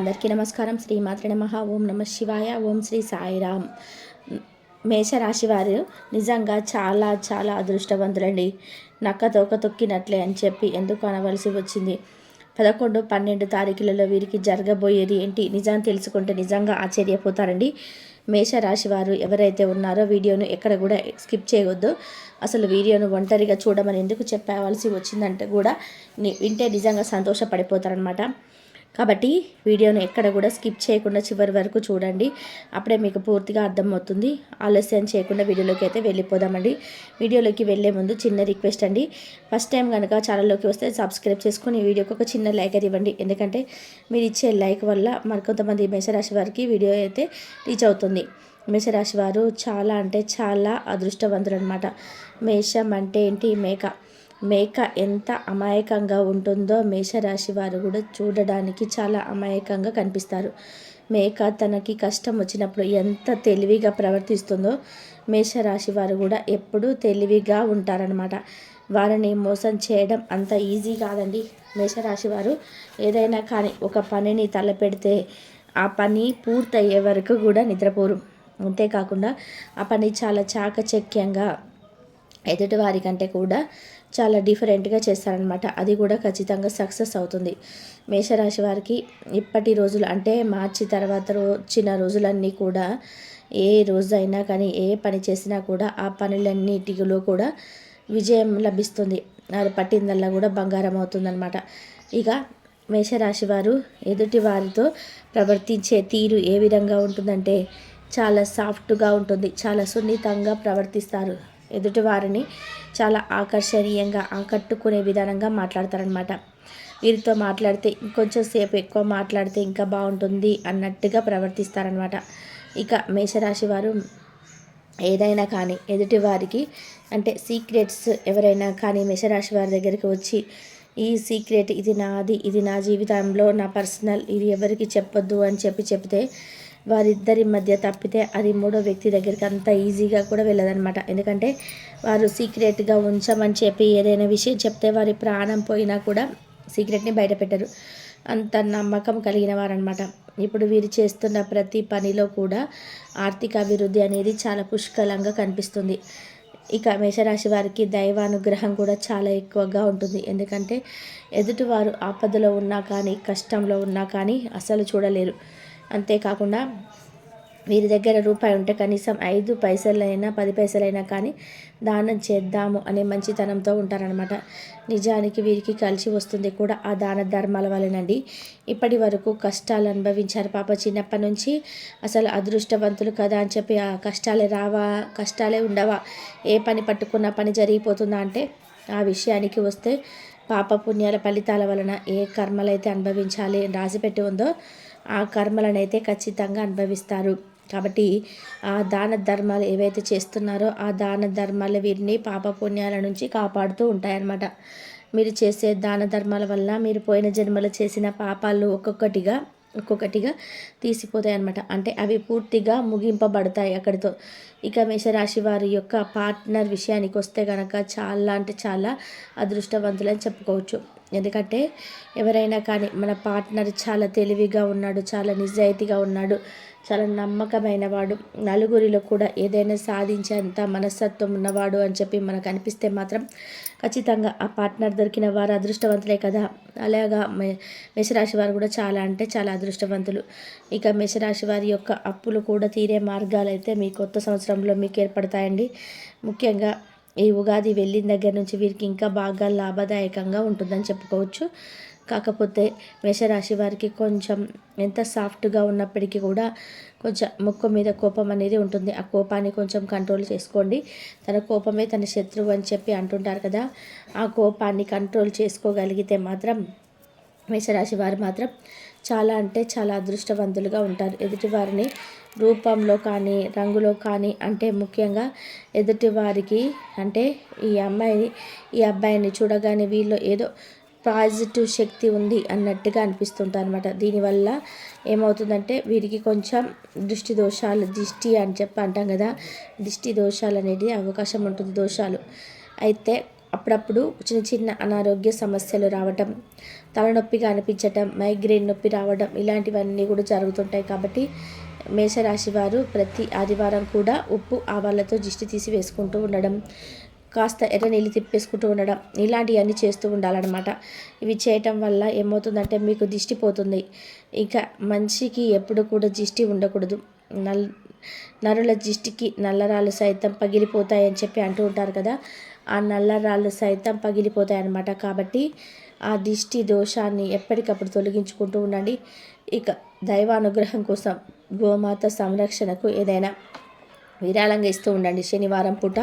అందరికీ నమస్కారం. శ్రీమాత్ర నమ. ఓం నమ శివాయ. ఓం శ్రీ సాయిరామ్. మేషరాశి వారు నిజంగా చాలా చాలా అదృష్టవంతులండి. నక్క తోక తొక్కినట్లే అని చెప్పి ఎందుకు అనవలసి వచ్చింది? పదకొండు పన్నెండు తారీఖులలో వీరికి జరగబోయేది ఏంటి? నిజం తెలుసుకుంటే నిజంగా ఆశ్చర్యపోతారండి. మేషరాశి వారు ఎవరైతే ఉన్నారో వీడియోను ఎక్కడ కూడా స్కిప్ చేయవద్దు. అసలు వీడియోను ఒంటరిగా చూడమని ఎందుకు చెప్పవలసి వచ్చిందంటే కూడా వింటే నిజంగా సంతోషపడిపోతారనమాట కాబట్టి వీడియోను ఎక్కడ కూడా స్కిప్ చేయకుండా చివరి వరకు చూడండి. అప్పుడే మీకు పూర్తిగా అర్థమవుతుంది. ఆలస్యం చేయకుండా వీడియోలోకి అయితే వెళ్ళిపోదామండి. వీడియోలోకి వెళ్ళే ముందు చిన్న రిక్వెస్ట్ అండి. ఫస్ట్ టైం కనుక ఛానల్లోకి వస్తే సబ్స్క్రైబ్ చేసుకుని వీడియోకి ఒక చిన్న లైక్ అది ఇవ్వండి. ఎందుకంటే మీరు ఇచ్చే లైక్ వల్ల మరికొంతమంది మేషరాశి వారికి వీడియో అయితే రీచ్ అవుతుంది. మేషరాశి వారు చాలా అంటే చాలా అదృష్టవంతులు అనమాట మేషం అంటే ఏంటి? మేక. మేక ఎంత అమాయకంగా ఉంటుందో మేషరాశి వారు కూడా చూడడానికి చాలా అమాయకంగా కనిపిస్తారు. మేక తనకి కష్టం వచ్చినప్పుడు ఎంత తెలివిగా ప్రవర్తిస్తుందో మేషరాశి వారు కూడా ఎప్పుడూ తెలివిగా ఉంటారనమాట వారిని మోసం చేయడం అంత ఈజీ కాదండి. మేషరాశి వారు ఏదైనా కానీ ఒక పనిని తలపెడితే ఆ పని పూర్తయ్యే వరకు కూడా నిద్రపోరు. అంతేకాకుండా ఆ పని చాలా చాకచక్యంగా ఎదుటివారి కంటే కూడా చాలా డిఫరెంట్గా చేస్తారనమాట అది కూడా ఖచ్చితంగా సక్సెస్ అవుతుంది. మేషరాశి వారికి ఇప్పటి రోజులు అంటే మార్చి తర్వాత వచ్చిన రోజులన్నీ కూడా ఏ రోజైనా కానీ ఏ పని చేసినా కూడా ఆ పనులన్నిటిలో కూడా విజయం లభిస్తుంది. అది పట్టిందల్లా కూడా బంగారం అవుతుందన్నమాట. ఇక మేషరాశి వారు ఎదుటి వారితో ప్రవర్తించే తీరు ఏ విధంగా ఉంటుందంటే చాలా సాఫ్ట్గా ఉంటుంది. చాలా సున్నితంగా ప్రవర్తిస్తారు. ఎదుటివారిని చాలా ఆకర్షణీయంగా ఆకట్టుకునే విధానంగా మాట్లాడతారనమాట వీరితో మాట్లాడితే ఇంకొంచెం సేపు ఎక్కువ మాట్లాడితే ఇంకా బాగుంటుంది అన్నట్టుగా ప్రవర్తిస్తారనమాట ఇక మేషరాశి వారు ఏదైనా కానీ ఎదుటివారికి అంటే సీక్రెట్స్ ఎవరైనా కానీ మేషరాశి వారి దగ్గరికి వచ్చి ఈ సీక్రెట్ ఇది నాది ఇది నా జీవితంలో నా పర్సనల్ ఇది ఎవరికి చెప్పొద్దు అని చెప్పి చెప్తే వారిద్దరి మధ్య తప్పితే అది మూడో వ్యక్తి దగ్గరికి అంత ఈజీగా కూడా వెళ్ళదనమాట ఎందుకంటే వారు సీక్రెట్గా ఉంచమని చెప్పి ఏదైనా విషయం చెప్తే వారి ప్రాణం పోయినా కూడా సీక్రెట్ని బయటపెట్టరు. అంత నమ్మకం కలిగిన వారనమాట ఇప్పుడు వీరు చేస్తున్న ప్రతి పనిలో కూడా ఆర్థిక అభివృద్ధి అనేది చాలా పుష్కలంగా కనిపిస్తుంది. ఇక మేషరాశి వారికి దైవానుగ్రహం కూడా చాలా ఎక్కువగా ఉంటుంది. ఎందుకంటే ఎదుటివారు ఆపదలో ఉన్నా కానీ కష్టంలో ఉన్నా కానీ అసలు చూడలేరు. అంతేకాకుండా వీరి దగ్గర రూపాయి ఉంటే కనీసం ఐదు పైసలైనా పది పైసలైనా కానీ దానం చేద్దాము అనే మంచితనంతో ఉంటారనమాట నిజానికి వీరికి కలిసి వస్తుంది కూడా ఆ దాన ధర్మాల వలనండి. ఇప్పటి వరకు కష్టాలు అనుభవించారు పాప చిన్నప్పటి నుంచి. అసలు అదృష్టవంతులు కదా అని చెప్పి ఆ కష్టాలే రావా కష్టాలే ఉండవా? ఏ పని పట్టుకున్న పని జరిగిపోతుందా? అంటే ఆ విషయానికి వస్తే పాప పుణ్యాల ఫలితాల వలన ఏ కర్మలైతే అనుభవించాలి రాసిపెట్టి ఉందో ఆ కర్మలనైతే ఖచ్చితంగా అనుభవిస్తారు. కాబట్టి ఆ దాన ధర్మాలు ఏవైతే చేస్తున్నారో ఆ దాన ధర్మాలు వీరిని పాప పుణ్యాల నుంచి కాపాడుతూ ఉంటాయన్నమాట. మీరు చేసే దాన ధర్మాల వల్ల మీరు పోయిన జన్మలో చేసిన పాపాలు ఒక్కొక్కటిగా ఒక్కొక్కటిగా తీసిపోతాయి అనమాట అంటే అవి పూర్తిగా ముగింపబడతాయి అక్కడితో. ఇక మేషరాశి వారి యొక్క పార్ట్నర్ విషయానికి వస్తే కనుక చాలా అంటే చాలా అదృష్టవంతులని చెప్పుకోవచ్చు. ఎందుకంటే ఎవరైనా కానీ మన పార్ట్నర్ చాలా తెలివిగా ఉన్నాడు చాలా నిజాయితీగా ఉన్నాడు చాలా నమ్మకమైన వాడు నలుగురిలో కూడా ఏదైనా సాధించేంత మనస్తత్వం ఉన్నవాడు అని చెప్పి మనకు అనిపిస్తే మాత్రం ఖచ్చితంగా ఆ పార్ట్నర్ దొరికిన వారు అదృష్టవంతులే కదా. అలాగా మేషరాశి వారు కూడా చాలా అంటే చాలా అదృష్టవంతులు. ఇక మేషరాశి వారి యొక్క అప్పులు కూడా తీరే మార్గాలు అయితే మీ కొత్త సంవత్సరంలో మీకు ఏర్పడతాయండి. ముఖ్యంగా ఈ ఉగాది వెళ్ళిన దగ్గర నుంచి వీరికి ఇంకా బాగా లాభదాయకంగా ఉంటుందని చెప్పుకోవచ్చు. కాకపోతే మేషరాశి వారికి కొంచెం ఎంత సాఫ్ట్గా ఉన్నప్పటికీ కూడా కొంచెం ముక్కు మీద కోపం అనేది ఉంటుంది. ఆ కోపాన్ని కొంచెం కంట్రోల్ చేసుకోండి. తన కోపమే తన శత్రువు అని చెప్పి అంటుంటారు కదా ఆ కోపాన్ని కంట్రోల్ చేసుకోగలిగితే మాత్రం మేషరాశి వారు మాత్రం చాలా అంటే చాలా అదృష్టవంతులుగా ఉంటారు. ఎదుటివారిని రూపంలో కానీ రంగులో కానీ అంటే ముఖ్యంగా ఎదుటివారికి అంటే ఈ అమ్మాయిని ఈ అబ్బాయిని చూడగానే వీళ్ళు ఏదో పాజిటివ్ శక్తి ఉంది అన్నట్టుగా అనిపిస్తుంటారు అనమాట దీనివల్ల ఏమవుతుందంటే వీరికి కొంచెం దృష్టి దోషాలు దిష్టి అని చెప్పి అంటాం కదా దిష్టి దోషాలు అనేది అవకాశం ఉంటుంది దోషాలు. అయితే అప్పుడప్పుడు చిన్న చిన్న అనారోగ్య సమస్యలు రావటం తలనొప్పిగా అనిపించటం మైగ్రేన్ నొప్పి రావడం ఇలాంటివన్నీ కూడా జరుగుతుంటాయి కాబట్టి మేషరాశి వారు ప్రతి ఆదివారం కూడా ఉప్పు ఆవాలతో దిష్టి తీసి వేసుకుంటూ ఉండడం కాస్త ఎర్ర నీళ్ళు తిప్పేసుకుంటూ ఉండడం ఇలాంటివన్నీ చేస్తూ ఉండాలన్నమాట. ఇవి చేయటం వల్ల ఏమవుతుందంటే మీకు దిష్టి పోతుంది. ఇక మనిషికి ఎప్పుడు కూడా దిష్టి ఉండకూడదు. నల్ నరుల దిష్టికి నల్లరాళ్ళు సైతం పగిలిపోతాయని చెప్పి అంటూ ఉంటారు కదా ఆ నల్లరాళ్ళు సైతం పగిలిపోతాయి అన్నమాట కాబట్టి ఆ దిష్టి దోషాన్ని ఎప్పటికప్పుడు తొలగించుకుంటూ ఉండండి. ఇక దైవానుగ్రహం కోసం గోమాత సంరక్షణకు ఏదైనా విరాళంగా ఇస్తూ ఉండండి. శనివారం పూట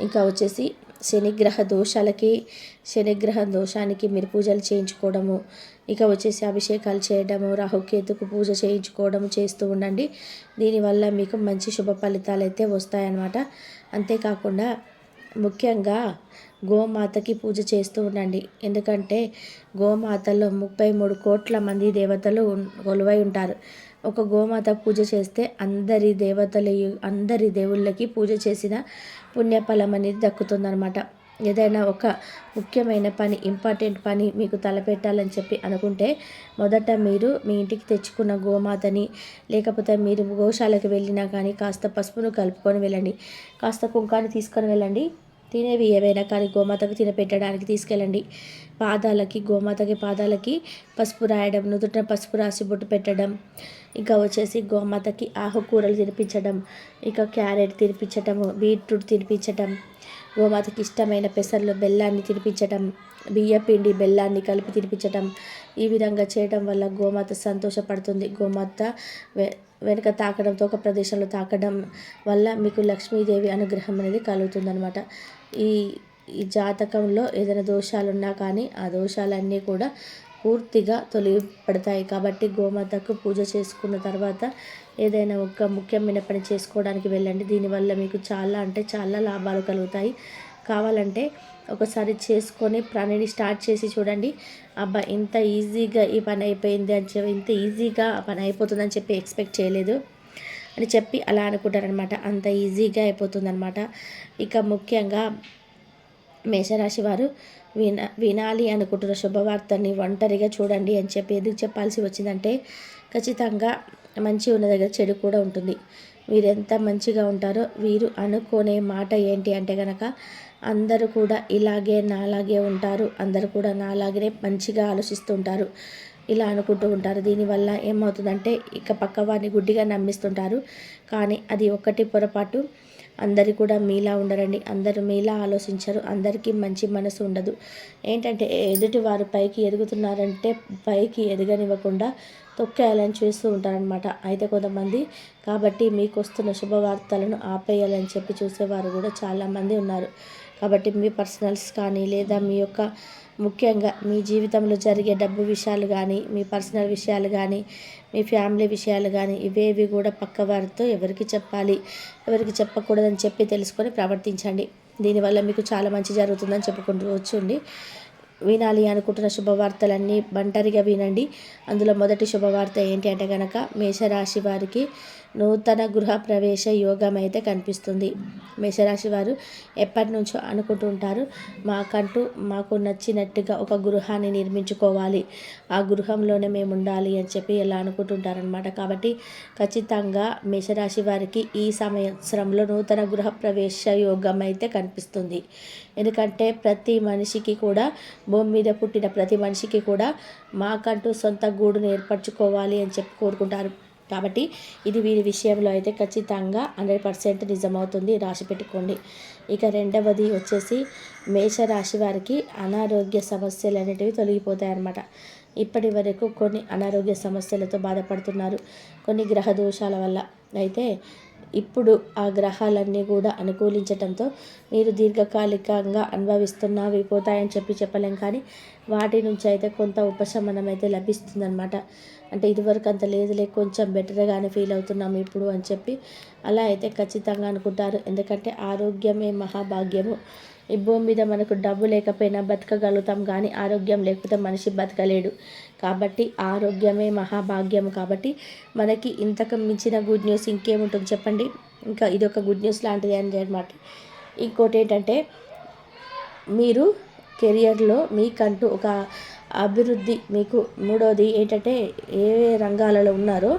ఇంకా వచ్చేసి శనిగ్రహ దోషాలకి శనిగ్రహ దోషానికి మీరు పూజలు చేయించుకోవడము ఇక వచ్చేసి అభిషేకాలు చేయడము రాహుకేతుకు పూజ చేయించుకోవడము చేస్తూ ఉండండి. దీనివల్ల మీకు మంచి శుభ ఫలితాలు అయితే వస్తాయన్నమాట. అంతేకాకుండా ముఖ్యంగా గోమాతకి పూజ చేస్తూ ఉండండి. ఎందుకంటే గోమాతలో ముప్పై మూడు కోట్ల మంది దేవతలు కొలువై ఉంటారు. ఒక గోమాత పూజ చేస్తే అందరి దేవతల అందరి దేవుళ్ళకి పూజ చేసిన పుణ్యఫలం అనేది దక్కుతుందనమాట ఏదైనా ఒక ముఖ్యమైన పని ఇంపార్టెంట్ పని మీకు తలపెట్టాలని చెప్పి అనుకుంటే మొదట మీరు మీ ఇంటికి తెచ్చుకున్న గోమాతని లేకపోతే మీరు గోశాలకు వెళ్ళినా కానీ కాస్త పసుపును కలుపుకొని వెళ్ళండి. కాస్త కుంకాన్ని తీసుకొని వెళ్ళండి. తినేవి ఏవైనా కానీ గోమాతకు తినపెట్టడానికి తీసుకెళ్ళండి. పాదాలకి గోమాతకి పాదాలకి పసుపు రాయడం నుదుట పసుపు రాసి బొట్టు పెట్టడం ఇంకా వచ్చేసి గోమాతకి ఆకుకూరలు తినిపించడం ఇంకా క్యారెట్ తినిపించటము బీట్రూట్ తినిపించటం గోమాతకి ఇష్టమైన పెసర్లు బెల్లాన్ని తినిపించటం బియ్యపిండి బెల్లాన్ని కలిపి తినిపించటం ఈ విధంగా చేయడం వల్ల గోమాత సంతోషపడుతుంది. గోమాత వెనుక తాకడంతో ఒక ప్రదేశంలో తాకడం వల్ల మీకు లక్ష్మీదేవి అనుగ్రహం అనేది కలుగుతుందనమాట ఈ ఈ జాతకంలో ఏదైనా దోషాలు ఉన్నా కానీ ఆ దోషాలన్నీ కూడా పూర్తిగా తొలగిపడతాయి. కాబట్టి గోమాతకు పూజ చేసుకున్న తర్వాత ఏదైనా ఒక ముఖ్యమైన పని చేసుకోవడానికి వెళ్ళండి. దీనివల్ల మీకు చాలా అంటే చాలా లాభాలు కలుగుతాయి. కావాలంటే ఒకసారి చేసుకొని పనిని స్టార్ట్ చేసి చూడండి. అబ్బా ఇంత ఈజీగా ఈ పని అయిపోయింది అని చెప్పి ఇంత ఈజీగా ఆ పని అయిపోతుందని చెప్పి ఎక్స్పెక్ట్ చేయలేదు. అని చెప్పి అలా అనుకుంటారనమాట అంత ఈజీగా అయిపోతుందనమాట ఇక ముఖ్యంగా మేషరాశి వారు విన వినాలి అనుకుంటున్న శుభవార్తని ఒంటరిగా చూడండి అని చెప్పి ఎందుకు చెప్పాల్సి వచ్చిందంటే ఖచ్చితంగా మంచి ఉన్న దగ్గర చెడు కూడా ఉంటుంది. వీరు ఎంత మంచిగా ఉంటారో వీరు అనుకునే మాట ఏంటి అంటే కనుక అందరూ కూడా ఇలాగే నాలాగే ఉంటారు. అందరూ కూడా నాలాగే మంచిగా ఆలోచిస్తుంటారు. ఇలా అనుకుంటూ ఉంటారు. దీనివల్ల ఏమవుతుందంటే ఇక పక్క వారిని గుడ్డిగా నమ్మిస్తుంటారు. కానీ అది ఒకటి పొరపాటు. అందరు కూడా మీలా ఉండరండి. అందరూ మీలా ఆలోచించరు. అందరికీ మంచి మనసు ఉండదు. ఏంటంటే ఎదుటి వారు పైకి ఎదుగుతున్నారంటే పైకి ఎదగనివ్వకుండా తొక్కేయాలని చూస్తూ ఉంటారనమాట అయితే కొంతమంది. కాబట్టి మీకు వస్తున్న శుభవార్తలను ఆపేయాలని చెప్పి చూసేవారు కూడా చాలామంది ఉన్నారు. కాబట్టి మీ పర్సనల్స్ కానీ లేదా మీ యొక్క ముఖ్యంగా మీ జీవితంలో జరిగే డబ్బు విషయాలు కానీ మీ పర్సనల్ విషయాలు కానీ మీ ఫ్యామిలీ విషయాలు కానీ ఇవేవి కూడా పక్క వారితో ఎవరికి చెప్పాలి ఎవరికి చెప్పకూడదని చెప్పి తెలుసుకొని ప్రవర్తించండి. దీనివల్ల మీకు చాలా మంచి జరుగుతుందని చెప్పుకుంటూ వచ్చుండి వినాలి అనుకుంటున్న శుభవార్తలన్నీ బంటరిగా వినండి. అందులో మొదటి శుభవార్త ఏంటి అంటే కనుక మేషరాశి వారికి నూతన గృహ ప్రవేశ యోగం అయితే కనిపిస్తుంది. మేషరాశి వారు ఎప్పటి నుంచో అనుకుంటుంటారు మాకంటూ మాకు నచ్చినట్టుగా ఒక గృహాన్ని నిర్మించుకోవాలి. ఆ గృహంలోనే మేము ఉండాలి అని చెప్పి ఇలా అనుకుంటుంటారనమాట కాబట్టి ఖచ్చితంగా మేషరాశి వారికి ఈ సంవత్సరంలో నూతన గృహ ప్రవేశ యోగం అయితే కనిపిస్తుంది. ఎందుకంటే ప్రతి మనిషికి కూడా భూమి మీద పుట్టిన ప్రతి మనిషికి కూడా మాకంటూ సొంత గూడును ఏర్పరచుకోవాలి అని చెప్పి కోరుకుంటారు. కాబట్టి ఇది వీరి విషయంలో అయితే ఖచ్చితంగా హండ్రెడ్ పర్సెంట్ నిజమవుతుంది. రాసి పెట్టుకోండి. ఇక రెండవది వచ్చేసి మేషరాశి వారికి అనారోగ్య సమస్యలు అనేటివి తొలగిపోతాయి అన్నమాట. ఇప్పటి వరకు కొన్ని అనారోగ్య సమస్యలతో బాధపడుతున్నారు. కొన్ని గ్రహ దోషాల వల్ల అయితే ఇప్పుడు ఆ గ్రహాలన్నీ కూడా అనుకూలించడంతో మీరు దీర్ఘకాలికంగా అనుభవిస్తున్నవి పోతాయని చెప్పి చెప్పలేం కానీ వాటి నుంచి అయితే కొంత ఉపశమనం అయితే లభిస్తుందన్నమాట. అంటే ఇదివరకు అంత లేదులే కొంచెం బెటర్గానే ఫీల్ అవుతున్నాము ఇప్పుడు అని చెప్పి అలా అయితే ఖచ్చితంగా అనుకుంటారు. ఎందుకంటే ఆరోగ్యమే మహాభాగ్యము. ఈ భూమి మీద మనకు డబ్బు లేకపోయినా బతకగలుగుతాం కానీ ఆరోగ్యం లేకపోతే మనిషి బతకలేడు. కాబట్టి ఆరోగ్యమే మహాభాగ్యం కాబట్టి మనకి ఇంతకు మించిన గుడ్ న్యూస్ ఇంకేముంటుంది చెప్పండి? ఇంకా ఇది ఒక గుడ్ న్యూస్ లాంటిది అని అనమాట ఇంకోటి ఏంటంటే మీరు కెరియర్లో మీకంటూ ఒక అభివృద్ధి మీకు మూడోది ఏంటంటే ఏ రంగాలలో ఉన్నారో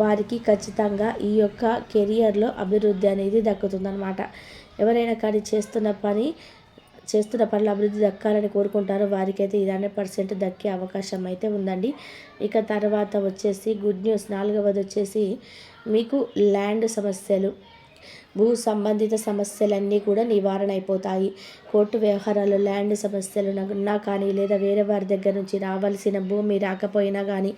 వారికి ఖచ్చితంగా ఈ యొక్క కెరియర్లో అభివృద్ధి అనేది దక్కుతుందన్నమాట. ఎవరైనా కానీ చేస్తున్న పని చేస్తున్న పనులు అభివృద్ధి దక్కాలని కోరుకుంటారో. వారికైతే ఇది హండ్రెడ్ పర్సెంట్ దక్కే అవకాశం అయితే ఉందండి. ఇక తర్వాత వచ్చేసి గుడ్ న్యూస్. నాలుగవది వచ్చేసి మీకు ల్యాండ్ సమస్యలు. భూ సంబంధిత సమస్యలన్నీ కూడా నివారణ అయిపోతాయి. కోర్టు వ్యవహారాలు ల్యాండ్ సమస్యలు ఉన్నా కానీ లేదా వేరే వారి దగ్గర నుంచి రావాల్సిన భూమి రాకపోయినా కానీ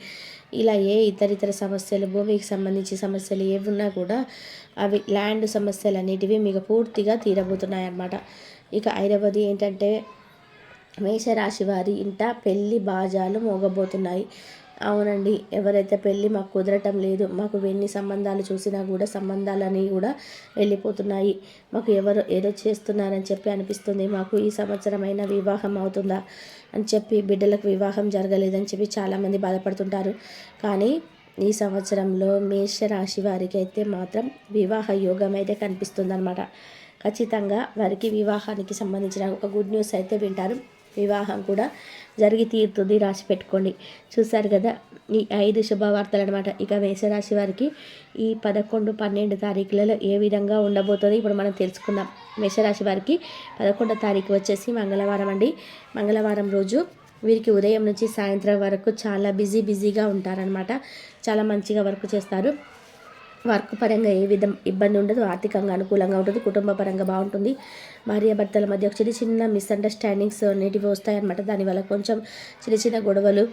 ఇలా ఏ ఇతరితర ఇతర సమస్యలు భూమికి సంబంధించి సమస్యలు ఏమున్నా కూడా అవి ల్యాండ్ సమస్యలు అనేటివి మీకు పూర్తిగా తీరబోతున్నాయి అన్నమాట ఇక ఐదవది ఏంటంటే మేషరాశి వారి ఇంట పెళ్ళి బాజాలు మోగబోతున్నాయి. అవునండి ఎవరైతే పెళ్ళి మాకు కుదరటం లేదు మాకు ఎన్ని సంబంధాలు చూసినా కూడా సంబంధాలని కూడా వెళ్ళిపోతున్నాయి. మాకు ఎవరు ఏదో చేస్తున్నారని చెప్పి అనిపిస్తుంది మాకు ఈ సంవత్సరమైన వివాహం అవుతుందా అని చెప్పి బిడ్డలకు వివాహం జరగలేదని చెప్పి చాలామంది బాధపడుతుంటారు. కానీ ఈ సంవత్సరంలో మేషరాశి వారికి అయితే మాత్రం వివాహ యోగం అయితే కనిపిస్తుంది అనమాట ఖచ్చితంగా వారికి వివాహానికి సంబంధించిన ఒక గుడ్ న్యూస్ అయితే వింటారు. వివాహం కూడా జరిగి తీరుతుంది. రాసి పెట్టుకోండి. చూశారు కదా ఈ ఐదు శుభవార్తలు అనమాట ఇక మేషరాశి వారికి ఈ పదకొండు పన్నెండు తారీఖులలో ఏ విధంగా ఉండబోతుంది? ఇప్పుడు మనం తెలుసుకుందాం. మేషరాశి వారికి పదకొండో తారీఖు వచ్చేసి మంగళవారం అండి. మంగళవారం రోజు వీరికి ఉదయం నుంచి సాయంత్రం వరకు చాలా బిజీ బిజీగా ఉంటారనమాట చాలా మంచిగా వర్క్ చేస్తారు. వర్క్ పరంగా ఏ విధం ఇబ్బంది ఉండదు ఆర్థికంగా అనుకూలంగా ఉంటుంది కుటుంబ పరంగా బాగుంటుంది. భార్యాభర్తల మధ్య ఒక చిన్న చిన్న మిస్అండర్స్టాండింగ్స్ అనేటివి వస్తాయన్నమాట. దానివల్ల కొంచెం చిన్న చిన్న గొడవలు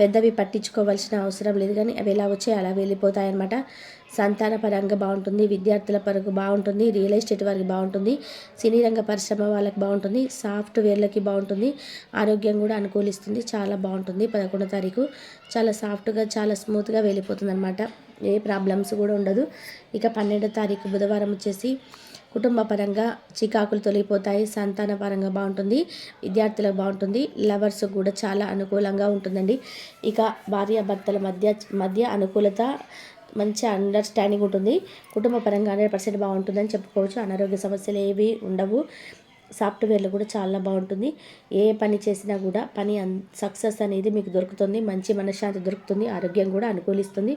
పెద్దవి పట్టించుకోవాల్సిన అవసరం లేదు కానీ అవి ఎలా వచ్చాయి అలా వెళ్ళిపోతాయన్నమాట. సంతాన పరంగా బాగుంటుంది విద్యార్థుల పరంగా బాగుంటుంది రియల్ ఎస్టేట్ వారికి బాగుంటుంది సినీ రంగ పరిశ్రమ వాళ్ళకి బాగుంటుంది సాఫ్ట్వేర్లకి బాగుంటుంది ఆరోగ్యం కూడా అనుకూలిస్తుంది చాలా బాగుంటుంది. పదకొండో తారీఖు చాలా సాఫ్ట్గా చాలా స్మూత్గా వెళ్ళిపోతుంది అనమాట ఏ ప్రాబ్లమ్స్ కూడా ఉండదు. ఇక పన్నెండో తారీఖు బుధవారం వచ్చేసి కుటుంబ పరంగా చికాకులు తొలగిపోతాయి సంతాన పరంగా బాగుంటుంది విద్యార్థులకు బాగుంటుంది లవర్స్ కూడా చాలా అనుకూలంగా ఉంటుందండి. ఇక భార్యాభర్తల మధ్య మధ్య అనుకూలత మంచి అండర్స్టాండింగ్ ఉంటుంది. కుటుంబ పరంగా హండ్రెడ్ పర్సెంట్ బాగుంటుందని చెప్పుకోవచ్చు. అనారోగ్య సమస్యలు ఏవి ఉండవు. సాఫ్ట్వేర్లో కూడా చాలా బాగుంటుంది. ఏ పని చేసినా కూడా పని సక్సెస్ అనేది మీకు దొరుకుతుంది. మంచి మనశ్శాంతి దొరుకుతుంది. ఆరోగ్యం కూడా అనుకూలిస్తుంది.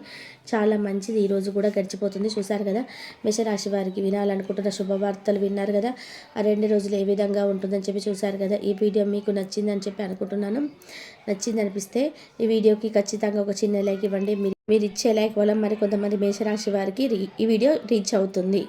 చాలా మంచిది ఈరోజు కూడా గడిచిపోతుంది. చూశారు కదా? మేషరాశి వారికి వినాలనుకుంటున్న శుభవార్తలు విన్నారు కదా? ఆ రెండు రోజులు ఏ విధంగా ఉంటుందని చెప్పి చూశారు కదా? ఈ వీడియో మీకు నచ్చిందని చెప్పి అనుకుంటున్నాను. నచ్చింది అనిపిస్తే ఈ వీడియోకి ఖచ్చితంగా ఒక చిన్న లైక్ ఇవ్వండి. మీరు ఇచ్చే లైక్ వల్ల మరి కొంతమంది మేషరాశి వారికి ఈ వీడియో రీచ్ అవుతుంది.